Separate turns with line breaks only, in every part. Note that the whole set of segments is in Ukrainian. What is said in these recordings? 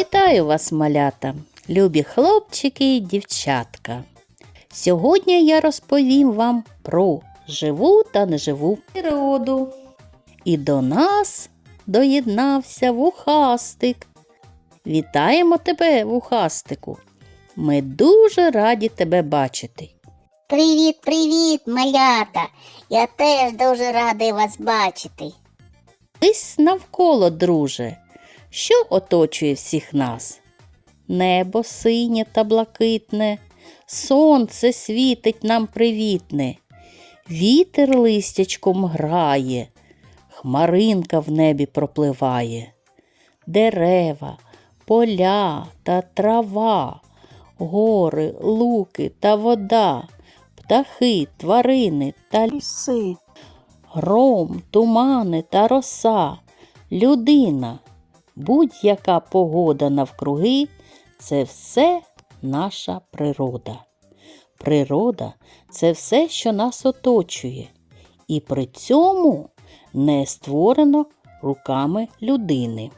Вітаю вас, малята, любі хлопчики і дівчатка. Сьогодні я розповім вам про живу та неживу природу. І до нас доєднався вухастик. Вітаємо тебе, вухастику. Ми дуже раді тебе бачити.
Привіт, привіт, малята! Я теж дуже радий вас бачити.
Дивись навколо, друже, що оточує всіх нас? Небо синє та блакитне, сонце світить нам привітне, вітер листячком грає, хмаринка в небі пропливає, дерева, поля та трава, гори, луки та вода, птахи, тварини та ліси. Гром, тумани та роса, людина, будь-яка погода навкруги це все наша природа. Природа це все, що нас оточує, і при цьому не створено руками людини.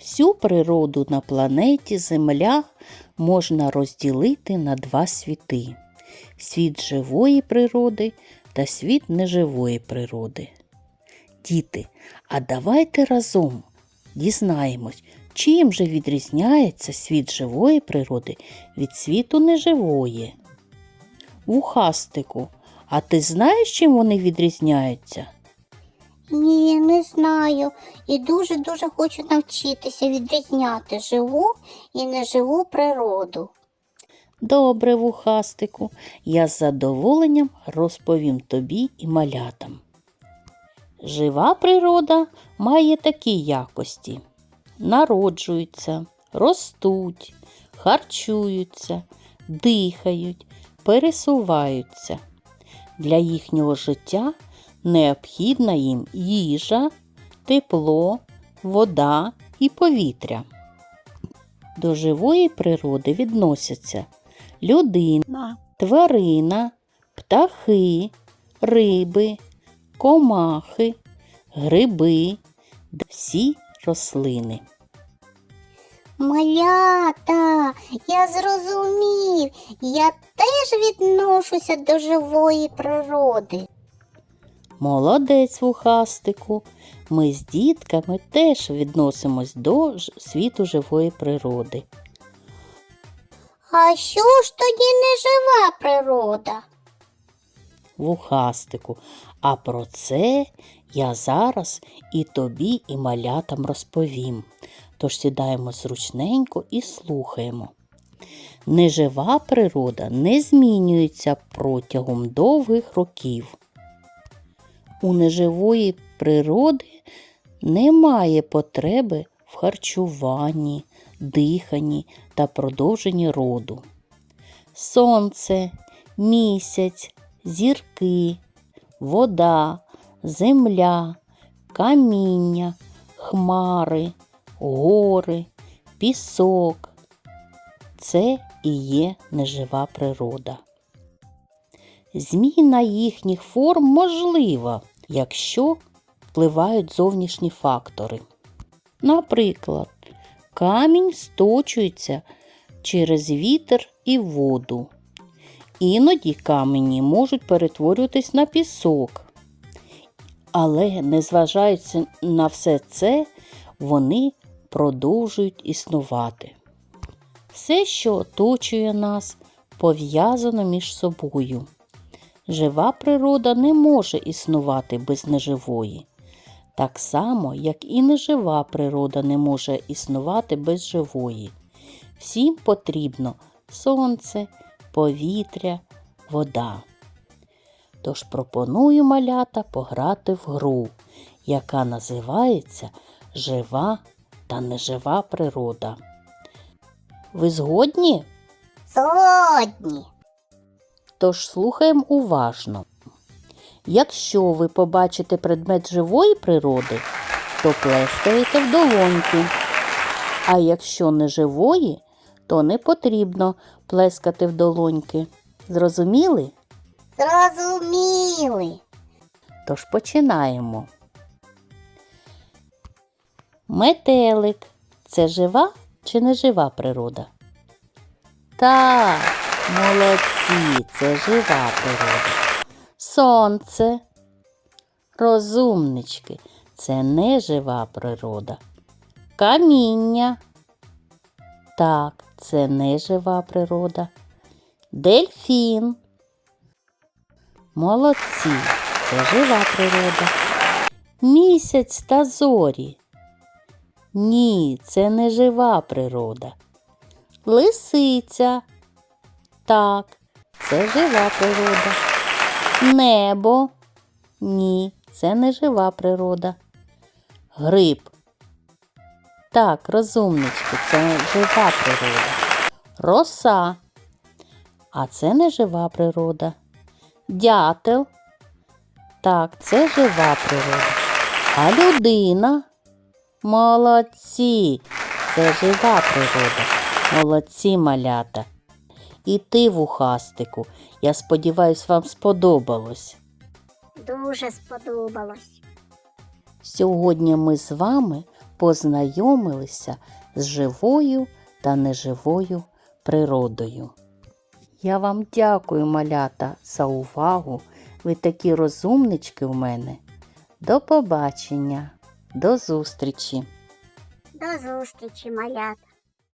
Всю природу на планеті Земля можна розділити на два світи: світ живої природи та світ неживої природи. Діти, а давайте разом дізнаємось, чим же відрізняється світ живої природи від світу неживої. Вухастику, а ти знаєш, чим вони відрізняються?
Ні, не знаю. І дуже-дуже хочу навчитися відрізняти живу і неживу природу.
Добре, вухастику, я з задоволенням розповім тобі і малятам. Жива природа має такі якості: народжуються, ростуть, харчуються, дихають, пересуваються. Для їхнього життя необхідна їм їжа, тепло, вода і повітря. До живої природи відносяться людина, тварина, птахи, риби, комахи, гриби, всі рослини.
Малята, я зрозумів, я теж відношуся до живої природи.
Молодець вухастику. Ми з дітками теж відносимось до світу живої природи.
А що ж тоді нежива природа?
Вухастику. А про це я зараз і тобі, і малятам розповім. Тож сідаємо зручненько і слухаємо. Нежива природа не змінюється протягом довгих років. У неживої природи немає потреби в харчуванні, диханні та продовженні роду. Сонце, місяць, зірки, вода, земля, каміння, хмари, гори, пісок. Це і є нежива природа. Зміна їхніх форм можлива, якщо впливають зовнішні фактори. Наприклад, камінь сточується через вітер і воду. Іноді камені можуть перетворюватись на пісок. Але, незважаючи на все це, вони продовжують існувати. Все, що оточує нас, пов'язано між собою. Жива природа не може існувати без неживої. Так само, як і нежива природа не може існувати без живої. Всім потрібно сонце, повітря, вода. Тож пропоную малята пограти в гру, яка називається Жива та нежива природа. Ви згодні?
Згодні.
Тож слухаємо уважно. Якщо ви побачите предмет живої природи, то плескаєте в долоньки. А якщо не живої, то не потрібно плескати в долоньки. Зрозуміли?
Зрозуміли.
Тож починаємо. Метелик це жива чи нежива природа? Так, молодці, це жива природа. Сонце, розумнички, це нежива природа. Каміння. Так, це нежива природа. Дельфін. Молодці, це жива природа. Місяць та зорі. Ні, це не жива природа. Лисиця. Так, це жива природа. Небо. Ні, це не жива природа. Гриб. Так, розумнички, це жива природа. Роса. А це не жива природа. Дятел. Так, це жива природа. А людина. Молодці. Це жива природа. Молодці малята. І ти, вухастику. Я сподіваюсь, вам сподобалось.
Дуже сподобалось.
Сьогодні ми з вами познайомилися з живою та неживою природою. Я вам дякую, малята, за увагу. Ви такі розумнички в мене. До побачення, до зустрічі!
До зустрічі, малята.